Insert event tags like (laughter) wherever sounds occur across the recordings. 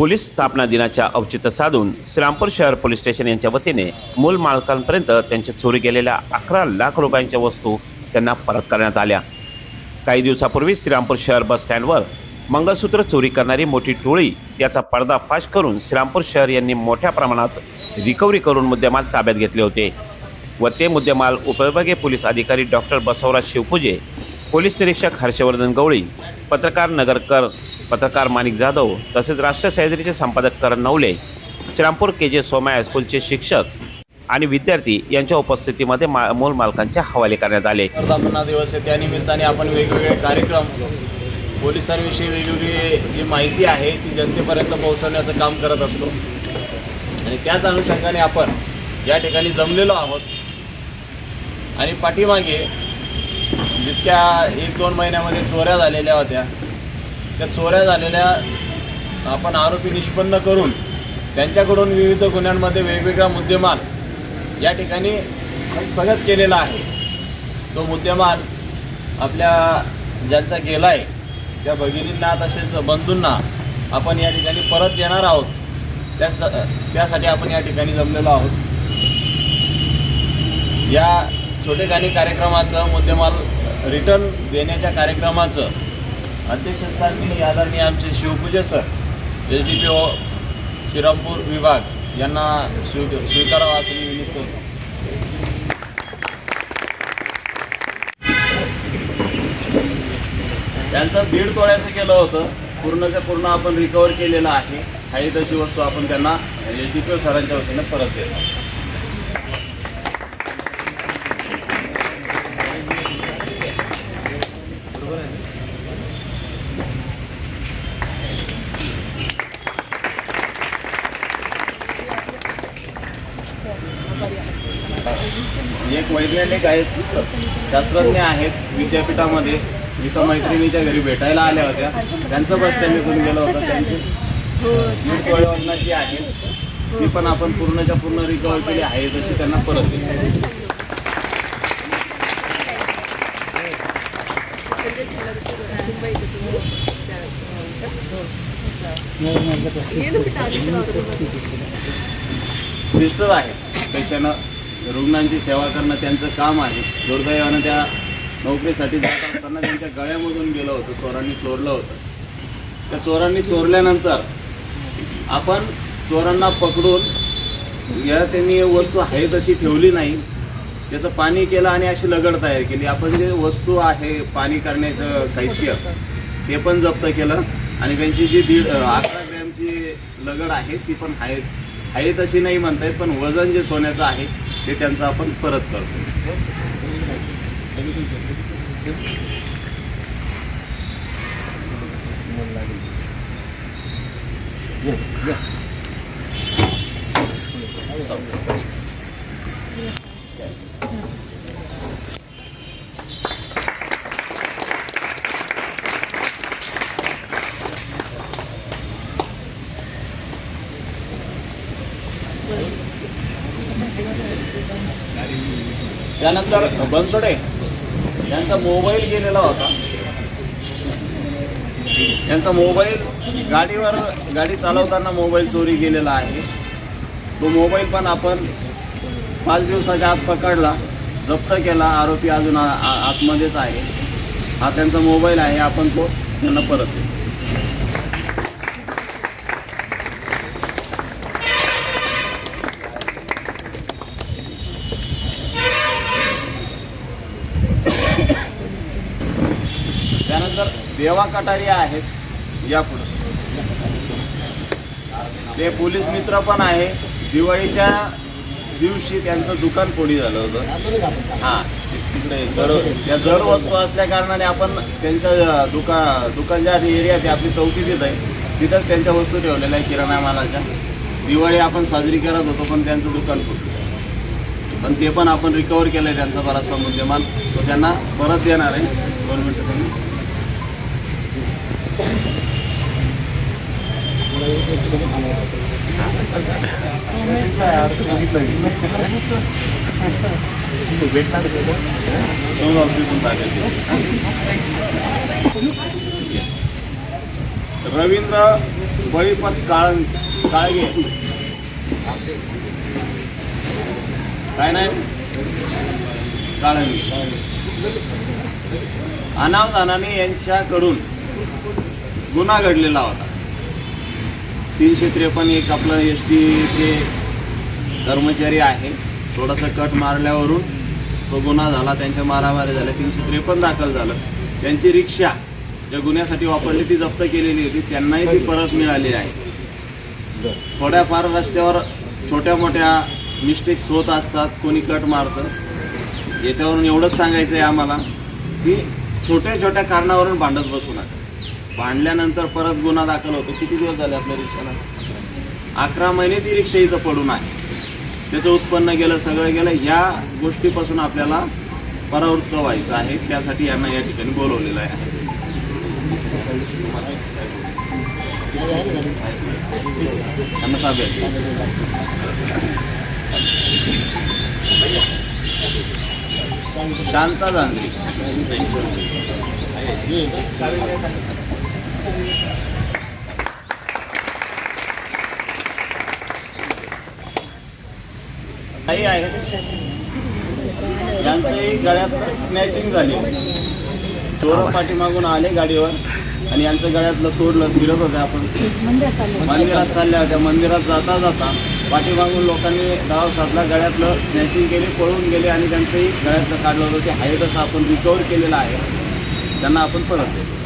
Police स्थापना दिनाच्या औचित्य साधून श्रीरामपूर शहर पोलीस स्टेशन यांच्या वतीने मूल मालकांपर्यंत त्यांच्या चोरी गेलेल्या अकरा लाख रुपयांच्या वस्तू त्यांना परत करण्यात आल्या. काही दिवसापूर्वी श्रीरामपूर शहर बस स्टँडवर मंगळसूत्र चोरी करणारी मोठी टोळी याचा पर्दाफाश करून श्रीरामपूर शहर यांनी मोठ्या प्रमाणात रिकव्हरी करून मुद्देमाल ताब्यात घेतले होते व ते मुद्देमाल उपविभागीय पोलीस अधिकारी डॉक्टर बसवराज शिवपूजे पोलीस निरीक्षक हर्षवर्धन गवळी पत्रकार नगरकर पत्रकार माणिक जाधव तसेच राष्ट्रीय सह्याद्रीचे संपादक करण नवले श्रीरामपूर के जे सोमा हायस्कूलचे शिक्षक आणि विद्यार्थी यांच्या उपस्थितीमध्ये मा मूल मालकांचे हवाले करण्यात आले. स्थापना दिवस आहे त्यानिमित्ताने आपण वेगवेगळे कार्यक्रम पोलिसांविषयी वेगवेगळी जी माहिती आहे ती जनतेपर्यंत पोहोचवण्याचं काम करत असतो. आणि त्याच अनुषंगाने आपण या ठिकाणी जमलेलो आहोत. आणि पाठीमागे जितक्या एक दोन महिन्यामध्ये चोऱ्या झालेल्या होत्या त्या चोऱ्या झालेल्या आपण आरोपी निष्पन्न करून त्यांच्याकडून विविध गुन्ह्यांमध्ये वेगवेगळा मुद्देमाल या ठिकाणी हस्तगत केलेला आहे. तो मुद्देमाल आपल्या ज्यांचा गेला आहे त्या भगिनींना तसेच बंधूंना आपण या ठिकाणी परत देणार आहोत. त्या स त्यासाठी आपण या ठिकाणी जमलेलो आहोत. या छोटेखानी कार्यक्रमाचं मुद्देमाल रिटर्न देण्याच्या कार्यक्रमाचं अध्यक्षस्थानी आदरणीय आमचे Shivpuje sir S D P O Shrirampur विभाग यांना स्वी स्वीकारावं असं मी विनंती करतो. त्यांचं दीड तोळ्याचं केलं होतं. पूर्णच्या पूर्ण आपण रिकवर केलेलं आहे. काही तशी वस्तू आपण त्यांना एस डी पी ओ सरांच्या वतीनं परत देतो एक वैज्ञानिक आहेत शास्त्रज्ञ आहेत विद्यापीठामध्ये. इथं मैत्रिणीच्या घरी भेटायला आल्या होत्या. त्यांचं बस त्यांनी घेऊन गेलं होतं. त्यांची जी आहे ती पण आपण पूर्णच्या पूर्ण रिकवर केली आहे तशी त्यांना परत दिली. सिस्टर आहे पेशंट रुग्णांची सेवा करणं त्यांचं काम आहे. दुर्दैवानं त्या नोकरीसाठी जात असताना त्यांच्या गळ्यामधून गेलं होतं. चोरांनी चोरलं होतं. त्या चोरांनी चोरल्यानंतर आपण चोरांना पकडून या त्यांनी वस्तू आहे तशी ठेवली नाही. त्याचं पाणी केलं आणि अशी लगड तयार केली. आपण जे वस्तू आहे पाणी करण्याचं साहित्य ते पण जप्त केलं. आणि त्यांची जी दीड अकरा ग्रॅमची लगड आहे ती पण आहे आहे तशी नाही म्हणतायत पण वजन जे सोन्याचं आहे ते त्यांचं आपण परत करतो. त्यानंतर बनसोडे यांचा मोबाईल गेलेला होता. त्यांचा मोबाईल गाडीवर गाडी चालवताना मोबाईल चोरी गेलेला आहे. तो मोबाईल पण आपण पाच दिवसाच्या आत पकडला जप्त केला. आरोपी अजून आ- आतमध्येच आहे. हा त्यांचा मोबाईल आहे. आपण तो त्यांना परत देऊ. देवा कटारी आहेत. यापुढं ते पोलीस मित्र पण आहे. दिवाळीच्या दिवशी त्यांचं दुकान फोडी झालं होतं? हां तिकडे जड त्या जड वस्तू असल्या कारणाने आपण त्यांच्या दुका दुकान ज्या एरिया आहे आपली चौकी तिथं आहे. तिथंच त्यांच्या वस्तू ठेवलेल्या आहे किराणा मालाच्या. दिवाळी आपण साजरी करत होतो पण त्यांचं दुकान फुटलं. पण ते पण आपण रिकवर केलं आहे त्यांचा बराचसा मुद्देमाल तो त्यांना परत देणार आहे. दोन मिनटं त्यांनी रवींद्र बळीपत काळ काळगे. काय नाही काळंगे. अनावदानाने यांच्याकडून गुन्हा घडलेला होता. तीनशे त्रेपन्न एक आपलं एस टीचे कर्मचारी आहे. थोडासा कट मारल्यावरून तो गुन्हा झाला त्यांच्या मारामारी झाल्या. तीनशे त्रेपन्न दाखल झालं. त्यांची रिक्षा ज्या गुन्ह्यासाठी वापरली ती जप्त केलेली होती त्यांनाही ती परत मिळाली आहे. थोड्याफार रस्त्यावर छोट्या मोठ्या मिस्टेक्स होत असतात कोणी कट मारतं. याच्यावरून एवढंच सांगायचं आहे आम्हाला की छोट्या छोट्या कारणावरून भांडत बसू नका. भांडल्यानंतर परत गुन्हा दाखल होतो. किती दिवस झाले आपल्या रिक्षाला? अकरा महिने ती रिक्षा इथं पडून आहे. त्याचं उत्पन्न गेलं सगळं गेलं. या गोष्टीपासून आपल्याला परावृत्त व्हायचं आहे. त्यासाठी यांना या ठिकाणी बोलवलेलं आहे. त्यांना ताब्यात शांता जांगरी. काही आहे. यांचंही गळ्यात स्नॅचिंग झाली. चोर पाठीमागून आले गाडीवर आणि यांचं गळ्यातलं तोडलं फिरत होते आपण. मंदिरात चालल्या होत्या. मंदिरात जाता जाता पाठीमागून लोकांनी गाव साधला गळ्यातलं स्नॅचिंग केली पळून गेले आणि त्यांचंही गळ्यातलं काढलं होतं. ते आहे तसं आपण रिकवर केलेलं आहे. त्यांना आपण परत देतो.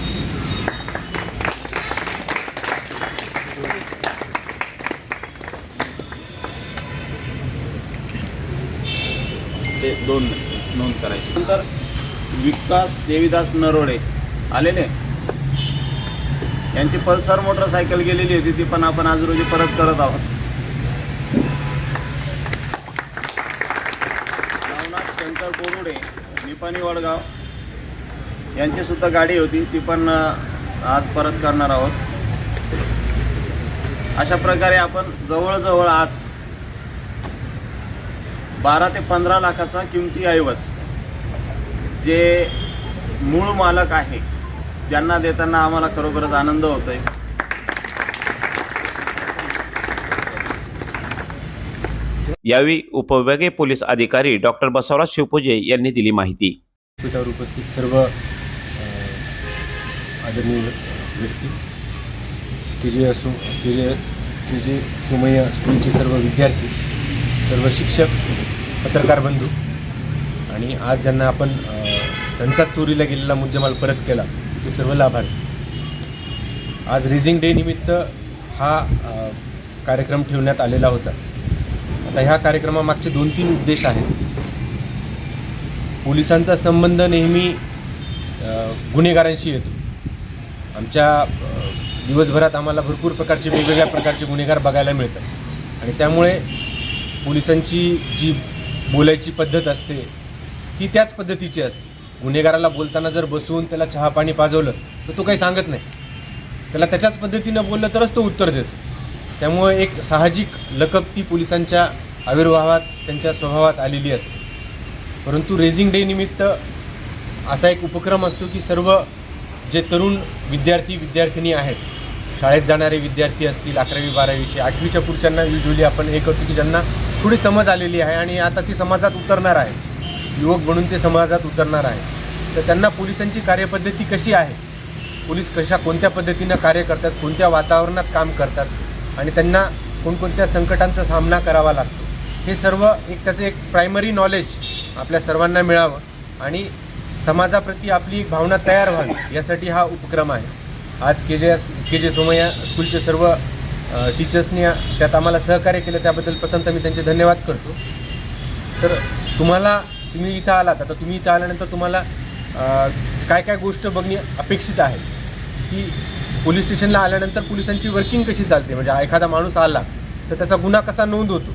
ते दोन नोंद करायचे. नंतर विकास देवीदास नरोडे आलेले. यांची पल्सर मोटरसायकल गेलेली होती ती पण आपण आज रोजी परत करत आहोत. नवनाथ शंकर बोरुडे निपाणी वडगाव यांची सुद्धा गाडी होती ती पण आज परत करणार आहोत. अशा प्रकारे आपण जवळजवळ आज बारा ते पंधरा लाखाचा किमती ऐवज जे मूळ मालक आहे ज्यांना देताना आम्हाला खरोखरच आनंद होतोय. यावेळी उपविभागीय पोलीस अधिकारी डॉक्टर बसवराज शिवपूजे यांनी दिली माहिती. पीठावर उपस्थित सर्व आदरणीय व्यक्ती के जे असो के जे के जे सोमय्या स्कूलचे सर्व विद्यार्थी सर्व शिक्षक पत्रकार बंधू. आणि आज ज्यांना आपण त्यांचा चोरीला गेलेला मुद्देमाल परत केला ते सर्व लाभार्थी. आज रेझिंग डे निमित्त हा कार्यक्रम ठेवण्यात आलेला होता. आता ह्या कार्यक्रमामागचे दोन तीन उद्देश आहेत. पोलिसांचा संबंध नेहमी गुन्हेगारांशी येतो. आमच्या दिवसभरात आम्हाला भरपूर प्रकारचे वेगवेगळ्या प्रकारचे गुन्हेगार बघायला मिळतात. आणि त्यामुळे पोलिसांची जी बोलायची पद्धत असते ती त्याच पद्धतीची असते. गुन्हेगाराला बोलताना जर बसून त्याला चहा पाणी पाजवलं तर तो काही सांगत नाही. त्याला त्याच्याच पद्धतीनं बोललं तरच तो उत्तर देतो. त्यामुळे एक साहजिक लकबती पोलिसांच्या आविर्भावात त्यांच्या स्वभावात आलेली असते. परंतु रेझिंग डे निमित्त असा एक उपक्रम असतो की सर्व जे तरुण विद्यार्थी विद्यार्थिनी आहेत शाळेत जाणारे विद्यार्थी असतील अकरावी बारावीचे आठवीच्या पुढच्यांना युजली आपण एक होतो की ज्यांना थोडी समज आलेली आहे आणि आता ती समाजात उतरणार आहे. युवक बनून ते समाजात उतरणार आहे. तर त्यांना पोलिसांची कार्यपद्धती कशी आहे? पोलीस कशा कोणत्या पद्धतीनं कार्य करतात? कोणत्या वातावरणात काम करतात? आणि त्यांना कोणकोणत्या संकटांचा सामना करावा लागतो? हे सर्व एक त्याचं एक प्रायमरी नॉलेज आपल्या सर्वांना मिळावं आणि समाजाप्रती आपली एक भावना तयार व्हावी यासाठी हा उपक्रम आहे. आज के जे के जे सोमय्या स्कूलचे सर्व टीचर्सनी त्यात आम्हाला सहकार्य केलं त्याबद्दल प्रथमतः मी त्यांचे धन्यवाद करतो. तर तुम्हाला तुम्ही इथं आलात आता तुम्ही इथं आल्यानंतर तुम्हाला काय काय गोष्ट बघणे अपेक्षित आहे? की पोलीस स्टेशनला आल्यानंतर पोलिसांची वर्किंग कशी चालते? म्हणजे एखादा माणूस आला तर त्याचा गुन्हा कसा नोंद होतो?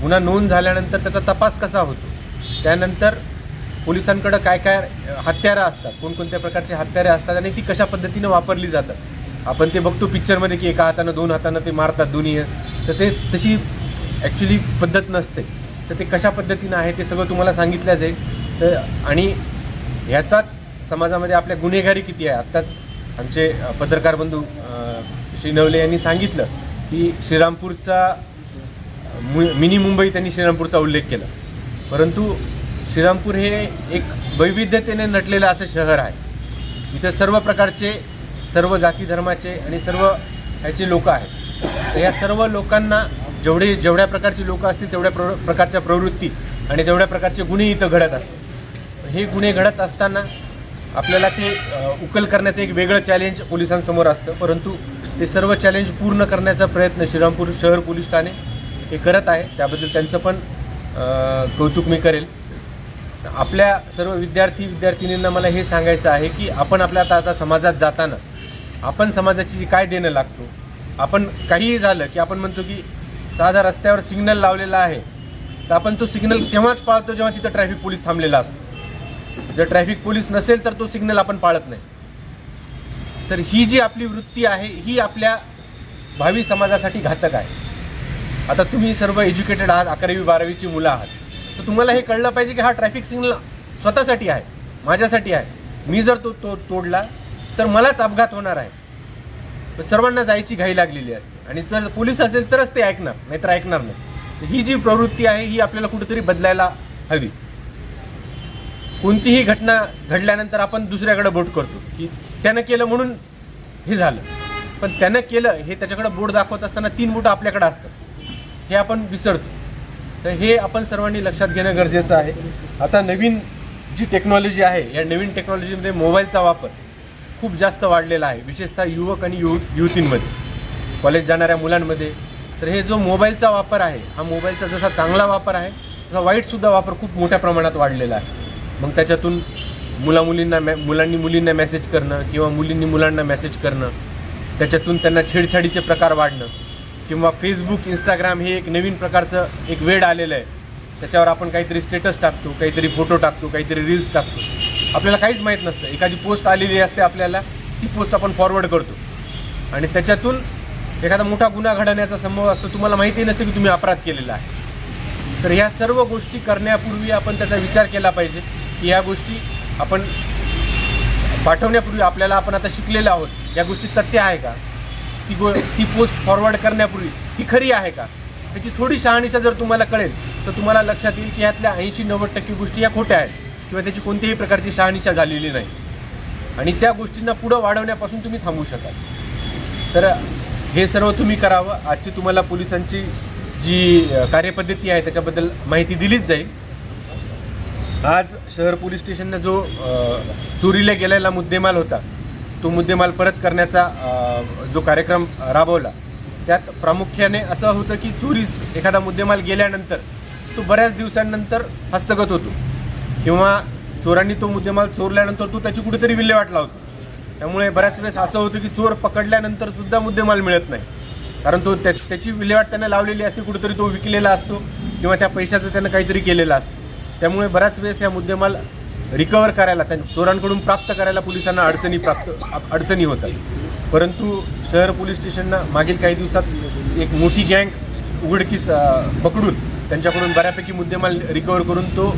गुन्हा नोंद झाल्यानंतर त्याचा तपास कसा होतो? त्यानंतर पोलिसांकडं काय काय हत्यारं असतात? कोणकोणत्या प्रकारची हत्यारे असतात? आणि ती कशा पद्धतीनं वापरली जातात? आपण ते बघतो पिक्चरमध्ये की एका हातानं दोन हातानं ते मारतात दोन्ही. तर ते तशी ॲक्च्युली पद्धत नसते. तर ते कशा पद्धतीनं आहे ते सगळं तुम्हाला सांगितलं जाईल तर आणि ह्याचाच समाजामध्ये आपल्या गुन्हेगारी किती आहे? आत्ताच आमचे पत्रकार बंधू श्री श्रीनवले यांनी सांगितलं की श्रीरामपूरचा मु मिनी मुंबई त्यांनी श्रीरामपूरचा उल्लेख केला. परंतु श्रीरामपूर हे एक वैविध्यतेने नटलेलं असं शहर आहे. इथं सर्व प्रकारचे सर्व जाती धर्माचे आणि सर्व ह्याचे लोक आहेत. या सर्व लोकांना जेवढे जेवढ्या प्रकारची लोक असतील तेवढ्या प्र प्रकारच्या प्रवृत्ती आणि तेवढ्या प्रकारचे गुन्हे इथं घडत असतात हे गुन्हे घडत असताना आपल्याला ते उकल करण्याचं एक वेगळं चॅलेंज पोलिसांसमोर असतं. परंतु ते सर्व चॅलेंज पूर्ण करण्याचा प्रयत्न श्रीरामपूर शहर पोलीस ठाणे हे करत आहे. त्याबद्दल त्यांचं पण कौतुक मी करेल. आपल्या सर्व विद्यार्थी विद्यार्थिनींना मला हे सांगायचं आहे की आपण आपल्या आता आता समाजात जाताना आपण समाजाची जी काय देणं लागतो आपण काहीही झालं की आपण म्हणतो की साधा रस्त्यावर सिग्नल लावलेला आहे तर आपण तो सिग्नल तेव्हाच पाळतो जेव्हा तिथं ट्रॅफिक पोलीस थांबलेला असतो. जर ट्रॅफिक पोलीस नसेल तर तो सिग्नल आपण पाळत नाही. तर ही जी आपली वृत्ती आहे ही आपल्या भावी समाजासाठी घातक आहे. आता तुम्ही सर्व एज्युकेटेड आहात अकरावी बारावीची मुलं आहात. तर तुम्हाला हे कळलं पाहिजे की हा ट्रॅफिक सिग्नल स्वतःसाठी आहे माझ्यासाठी आहे. मी जर तो तो तोडला तर मलाच अपघात होणार आहे. सर्वांना जायची घाई लागलेली असते. आणि जर पोलीस असेल तरच ते ऐकणार नाहीतर ऐकणार नाही. तर ही जी प्रवृत्ती आहे ही आपल्याला कुठेतरी बदलायला हवी. कोणतीही घटना घडल्यानंतर आपण दुसऱ्याकडे बोट करतो की त्यानं केलं म्हणून हे झालं. पण त्यानं केलं हे त्याच्याकडे बोट दाखवत असताना तीन बोटं आपल्याकडे असतात. हे आपण विसरतो. तर हे आपण सर्वांनी लक्षात घेणं गरजेचं आहे. आता नवीन जी टेक्नॉलॉजी आहे या नवीन टेक्नॉलॉजीमध्ये मोबाईलचा वापर खूप जास्त वाढलेला आहे विशेषतः युवक आणि युव युवतींमध्ये. कॉलेज जाणाऱ्या मुलांमध्ये. तर हे जो मोबाईलचा वापर आहे हा मोबाईलचा जसा चांगला वापर आहे तसा वाईटसुद्धा वापर खूप मोठ्या प्रमाणात वाढलेला आहे. मग त्याच्यातून मुलामुलींना मॅ मुलांनी मुलींना मेसेज करणं किंवा मुलींनी मुलांना मेसेज करणं त्याच्यातून त्यांना छेडछाडीचे प्रकार वाढणं किंवा फेसबुक इंस्टाग्राम हे एक नवीन प्रकारचं एक वेड आलेलं आहे. त्याच्यावर आपण काहीतरी स्टेटस टाकतो काहीतरी फोटो टाकतो काहीतरी रील्स टाकतो. आपल्याला काहीच माहीत नसतं. एखादी पोस्ट आलेली असते आपल्याला ती पोस्ट आपण फॉरवर्ड करतो. आणि त्याच्यातून एखादा मोठा गुन्हा घडण्याचा संभव असतो तुम्हाला माहिती नसते की तुम्ही अपराध केलेला आहे. तर ह्या सर्व गोष्टी करण्यापूर्वी आपण त्याचा विचार केला पाहिजे की ह्या गोष्टी आपण पाठवण्यापूर्वी आपल्याला आपण आता शिकलेलो आहोत. या गोष्टी तथ्य आहे का? ती गो ती पोस्ट फॉरवर्ड करण्यापूर्वी ही खरी आहे का? त्याची थोडी शहानिशा जर तुम्हाला कळेल तर तुम्हाला लक्षात येईल की ह्यातल्या ऐंशी नव्वद टक्के गोष्टी या खोट्या आहेत. किंवा त्याची कोणतीही प्रकारची शहानिशा झालेली नाही. आणि त्या गोष्टींना पुढं वाढवण्यापासून तुम्ही थांबू शकाल. तर हे सर्व तुम्ही करावं. आजची तुम्हाला पोलिसांची जी कार्यपद्धती आहे त्याच्याबद्दल माहिती दिलीच जाईल. आज शहर पोलीस स्टेशननं जो चोरीला गेलेला मुद्देमाल होता तो मुद्देमाल परत करण्याचा जो कार्यक्रम राबवला त्यात प्रामुख्याने असं होतं की चोरीस एखादा मुद्देमाल गेल्यानंतर तो बऱ्याच दिवसांनंतर हस्तगत होतो. किंवा चोरांनी तो मुद्देमाल चोरल्यानंतर तो त्याची कुठेतरी विल्हेवाट लावतो. त्यामुळे बऱ्याच वेळेस असं होतं की चोर पकडल्यानंतर सुद्धा मुद्देमाल मिळत नाही. कारण तो त्या त्याची विल्हेवाट त्यांना लावलेली असते कुठेतरी तो विकलेला असतो किंवा त्या पैशाचं त्यांना काहीतरी केलेलं असतं. त्यामुळे बऱ्याच वेळेस या मुद्देमाल रिकवर करायला त्या चोरांकडून प्राप्त करायला पोलिसांना अडचणी प्राप्त अडचणी होतात. परंतु शहर पोलीस स्टेशननं मागील काही दिवसात एक मोठी गँग उघडकीस पकडून त्यांच्याकडून बऱ्यापैकी मुद्देमाल रिकवर करून तो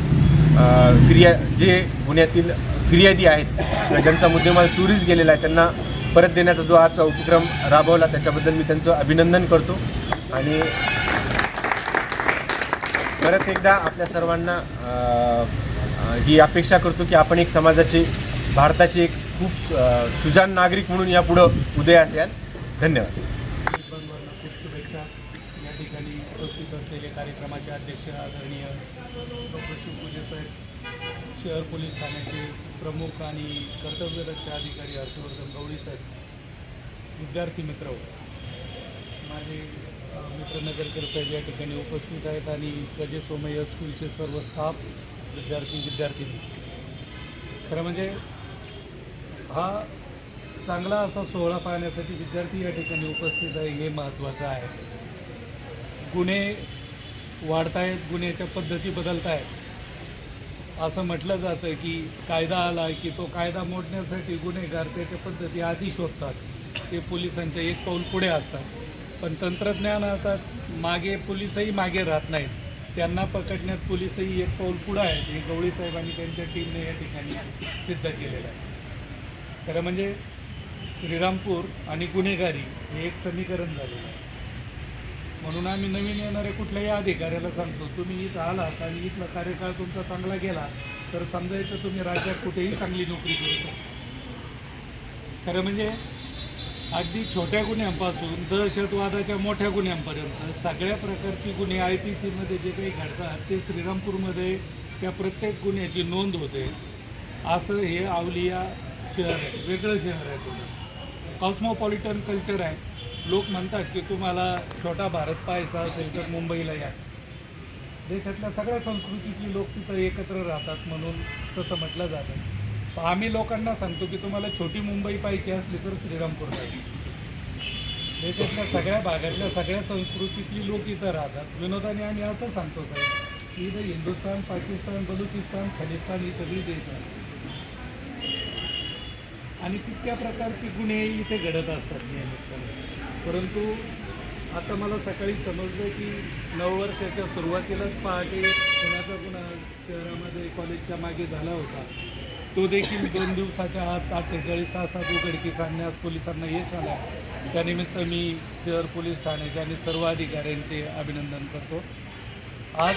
फिर्या जे गुन्ह्यातील फिर्यादी आहेत ज्यांचा मुद्देमाल चोरीस गेलेला आहे त्यांना परत देण्याचा जो आजचा उपक्रम राबवला त्याच्याबद्दल मी त्यांचं अभिनंदन करतो. आणि परत एकदा आपल्या सर्वांना ही अपेक्षा करतो की आपण एक समाजाचे भारताचे एक खूप सुजान नागरिक म्हणून यापुढं उदयास याल धन्यवाद. खूप शुभेच्छा या ठिकाणी उपस्थित असलेले कार्यक्रमाचे अध्यक्ष आदरणीय शहर पोलीस ठाण्याचे प्रमुख आणि कर्तव्यरक्षा अधिकारी हर्षवर्धन गवळी साहेब. विद्यार्थी मित्र हो. माझे मित्र नगरकर साहेब या ठिकाणी उपस्थित आहेत आणि गजे सोमय्या स्कूलचे सर्व स्टाफ विद्यार्थी विद्यार्थिनी. खरं म्हणजे हा चांगला असा सोहळा पाहण्यासाठी विद्यार्थी या ठिकाणी उपस्थित आहे हे महत्त्वाचं आहे. गुन्हे वाढत आहेत गुन्ह्याच्या पद्धती बदलत आहेत असं म्हटलं जातं की कायदा आला की तो कायदा मोडण्यासाठी गुन्हेगार त्याच्या पद्धती आधी शोधतात. ते पोलिसांच्या एक पाऊल पुढे असतात. पण तंत्रज्ञान आता मागे पोलिसही मागे राहत नाहीत. त्यांना पकडण्यात पोलिसही एक पाऊल पुढं आहेत. हे गवळी साहेबांनी त्यांच्या टीमने या ठिकाणी सिद्ध केलेलं आहे. खरं म्हणजे श्रीरामपूर आणि गुन्हेगारी हे एक समीकरण झालेलं आहे. म्हणून आम्ही नवीन येणाऱ्या कुठल्याही अधिकाऱ्याला सांगतो तुम्ही इथं आलात आणि इथला कार्यकाळ तुमचा चांगला गेला तर समजायचं तुम्ही राज्यात कुठेही चांगली नोकरी करू शकता. खरं म्हणजे अगदी छोट्या गुन्ह्यांपासून दहशतवादाच्या मोठ्या गुन्ह्यांपर्यंत सगळ्या प्रकारची गुन्हे आय पी सीमध्ये जे काही घडतात ते श्रीरामपूरमध्ये त्या प्रत्येक गुन्ह्याची नोंद होते. असं हे आवलिया शहर आहे वेगळं शहर आहे थोडं. कॉस्मोपॉलिटन कल्चर आहे. लोक म्हणतात की तुम्हाला छोटा भारत पाहायचा असेल तर मुंबईला या. देशातल्या सगळ्या संस्कृतीतली लोक तिथं एकत्र राहतात म्हणून तसं म्हटलं जातं. आम्ही लोकांना सांगतो की तुम्हाला छोटी मुंबई पाहिजे असली तर श्रीरामपूर पाहिजे. देशातल्या सगळ्या भागातल्या सगळ्या संस्कृतीतली लोक इथं राहतात. विनोदाने आम्ही असं सांगतो साहेब की इथं हिंदुस्थान पाकिस्तान बलुचिस्तान खलिस्तान ही सगळी देश आहेत. आणि तितक्या प्रकारची गुन्हे इथे घडत असतात नियमितपणे. परंतु आता मला सकाळी समजलं की नववर्षाच्या सुरुवातीलाच पहाटे पुण्याचा गुन्हा शहरामध्ये कॉलेजच्या मागे झाला होता तो देखील दोन दिवसाच्या आत अठ्ठेचाळीस तासात उघडकीस आणण्यास पोलिसांना यश आला त्यानिमित्त मी शहर पोलीस ठाण्याचे आणि सर्व अधिकाऱ्यांचे अभिनंदन करतो. आज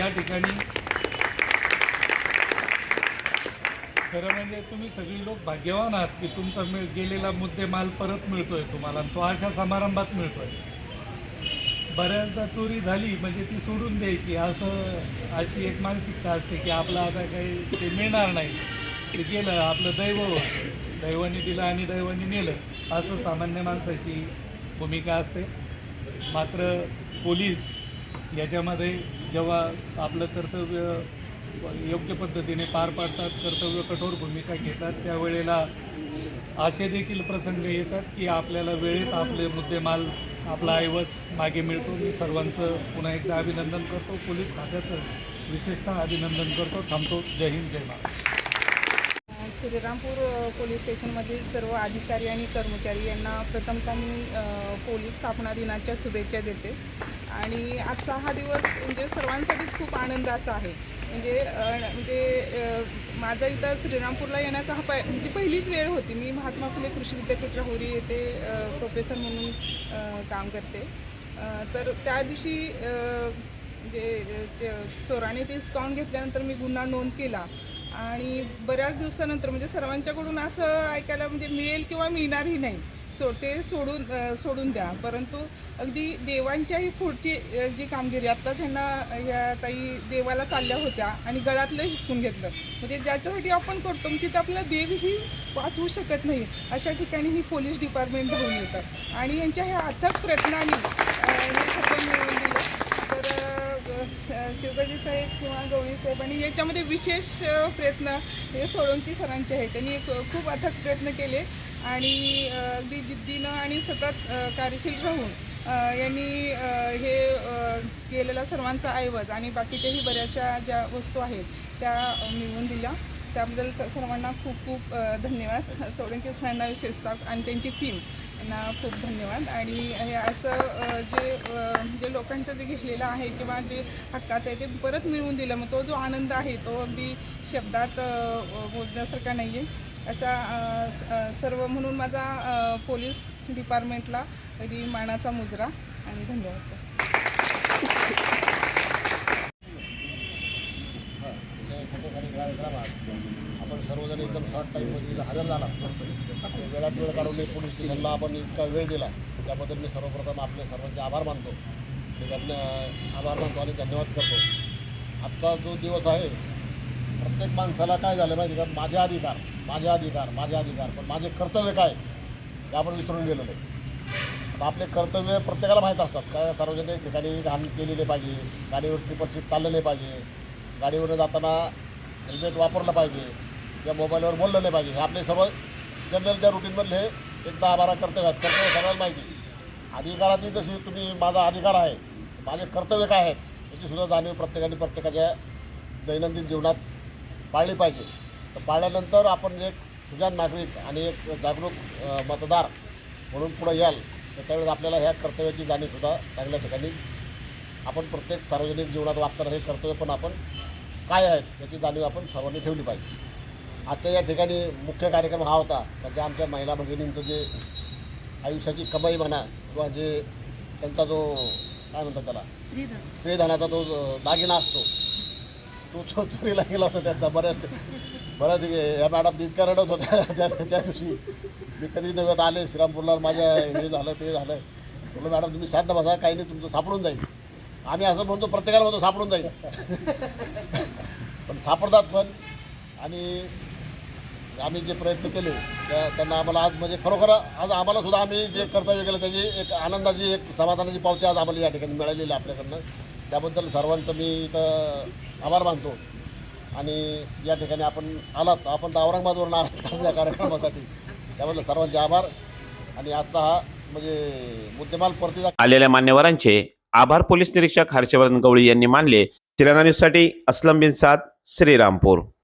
या ठिकाणी खरं म्हणजे तुम्ही सगळी लोक भाग्यवान आहात की तुमचा मिळ गेलेला मुद्देमाल परत मिळतोय तुम्हाला आणि तो अशा समारंभात मिळतोय. बऱ्याचदा चोरी झाली म्हणजे ती सोडून द्यायची असं अशी एक मानसिकता असते की आपलं आता काही ते मिळणार नाही. ते गेलं आपलं दैव दैवाने दिलं आणि दैवाने नेलं. असं सामान्य माणसाची भूमिका असते. मात्र पोलीस याच्यामध्ये जेव्हा आपलं कर्तव्य योग्य पद्धतीने पार पाडतात कर्तव्य कठोर भूमिका घेतात. त्यावेळेला असे देखील प्रसंग येतात की आपल्याला वेळेत आपले मुद्देमाल आपला ऐवज मागे मिळतो. मी सर्वांचं पुन्हा एकदा अभिनंदन करतो. पोलीस खात्याचं विशेषतः अभिनंदन करतो. थांबतो. जय हिंद जय महाराज श्रीरामपूर पोलीस स्टेशनमधील सर्व अधिकारी आणि कर्मचारी यांना प्रथमतः मी पोलीस स्थापना दिनाच्या शुभेच्छा देते. आणि आजचा हा दिवस म्हणजे सर्वांसाठीच खूप आनंदाचा आहे. म्हणजे म्हणजे माझा इथं श्रीरामपूरला येण्याचा हा पहि म्हणजे पहिलीच वेळ होती. मी महात्मा फुले कृषी विद्यापीठ राहुरी येथे प्रोफेसर म्हणून काम करते. तर त्या दिवशी म्हणजे ते चोराने ते डिस्काउंट घेतल्यानंतर मी गुन्हा नोंद केला. आणि बऱ्याच दिवसानंतर म्हणजे सर्वांच्याकडून असं ऐकायला म्हणजे मिळेल किंवा मिळणारही नाही. सो ते सोडून सोडून द्या. परंतु अगदी देवांच्याही पुढची जी कामगिरी आत्ता त्यांना या काही देवाला चालल्या होत्या आणि गळातलं हिसकून घेतलं. म्हणजे ज्याच्यासाठी आपण करतो म्हणजे तिथं आपला देवही वाचवू शकत नाही. अशा ठिकाणी ही पोलीस डिपार्टमेंट धावून येतात आणि यांच्या ह्या अथक प्रयत्नांनी हे सगळं मिळवून दिलं तर शिवगाजी साहेब किंवा गवळी साहेब आणि याच्यामध्ये विशेष प्रयत्न हे सोळंकी सरांचे आहेत. त्यांनी एक खूप अथक प्रयत्न केले. आणि अगदी जिद्दीनं आणि सतत कार्यशील राहून यांनी हे केलेला सर्वांचा ऐवज आणि बाकीच्याही बऱ्याचशा ज्या वस्तू आहेत त्या मिळवून दिल्या. त्याबद्दल सर्वांना खूप खूप धन्यवाद. सोडंकी सरांना विशेषतः आणि त्यांची टीम यांना खूप धन्यवाद. आणि हे असं जे जे लोकांचं जे घेतलेलं आहे किंवा जे हक्काचं आहे ते परत मिळवून दिलं मग तो जो आनंद आहे तो अगदी शब्दात मोजण्यासारखा नाही आहे असा स- सर्व म्हणून माझा पोलीस डिपार्टमेंटला अगदी मानाचा मुजरा आणि धन्यवाद. आपण सर्वजण एकदम शॉर्ट टाईममध्ये हजर झाला. वेळात वेळ काढून एक पोलीस स्टेशनला आपण इतका वेळ दिला. त्याबद्दल मी सर्वप्रथम आपले सर्वांचे आभार मानतो. मी त्यांना आभार मानतो आणि धन्यवाद करतो. आत्ता जो दिवस आहे प्रत्येक माणसाला काय झालं माहिती का? माझे अधिकार माझे अधिकार माझे अधिकार पण माझे कर्तव्य काय? हे आपण विसरून गेलेलो आहे. आता आपले कर्तव्य प्रत्येकाला माहीत असतात. काय सार्वजनिक ठिकाणी घाण केलेले पाहिजे गाडीवर ट्रिपल चाललेले पाहिजे गाडीवर जाताना हेल्मेट वापरलं पाहिजे किंवा मोबाईलवर बोललं नाही पाहिजे. हे आपले सर्व जनरलच्या रुटीनमधले एक दहा बारा कर्तव्य आहेत कर्तव्य सगळ्यांना माहिती अधिकाराची जशी तुम्ही माझा अधिकार आहे माझे कर्तव्य काय आहेत याची सुद्धा जाणीव प्रत्येकाने प्रत्येकाच्या दैनंदिन जीवनात पाळली पाहिजे. तर पाळल्यानंतर आपण एक सुजाण नागरिक आणि एक जागरूक मतदार म्हणून पुढे याल. तर त्यावेळेस आपल्याला ह्या कर्तव्याची जाणीवसुद्धा चांगल्या ठिकाणी आपण प्रत्येक सार्वजनिक जीवनात वागताना हे कर्तव्य पण आपण काय आहेत याची जाणीव आपण सर्वांनी ठेवली पाहिजे. आजच्या या ठिकाणी मुख्य कार्यक्रम हा होता. का जे आमच्या महिला भगिनींचं जे आयुष्याची कमाई म्हणा किंवा जे त्यांचा जो काय म्हणतात त्याला? श्रीधनाचा तो जो दागिना असतो. तो चो चोरीला गेला होता त्याचा बऱ्याच बऱ्याच या मॅडम इतका रडत होत्या त्या त्या दिवशी. मी कधी नव्हत आले श्रीरामपूरला माझ्या हे झालं ते झालं. म्हटलं मॅडम तुम्ही शांत बसा काही नाही तुमचं सापडून जाईल. आम्ही असं म्हणतो प्रत्येकाला म्हणतो सापडून जाईल. पण सापडतात पण. आणि आम्ही जे प्रयत्न केले त्या त्यांना आम्हाला आज म्हणजे खरोखर आज आम्हाला सुद्धा आम्ही जे कर्तव्य केलं त्याची एक आनंदाची एक समाधानाची पावती आज आम्हाला या ठिकाणी मिळालेली आहे आपल्याकडनं. त्याबद्दल सर्वांचं मी इथं आभार मानतो. आणि या ठिकाणी आपण आलात आपण तर औरंगाबादवरून आलात (laughs) या कार्यक्रमासाठी. त्याबद्दल सर्वांचे आभार. आणि आजचा हा म्हणजे मुद्देमाल परतीचा आलेल्या मान्यवरांचे आभार पोलीस निरीक्षक हर्षवर्धन गवळी यांनी मानले. तिरंगा न्यूजसाठी अस्लम बिन साद श्रीरामपूर.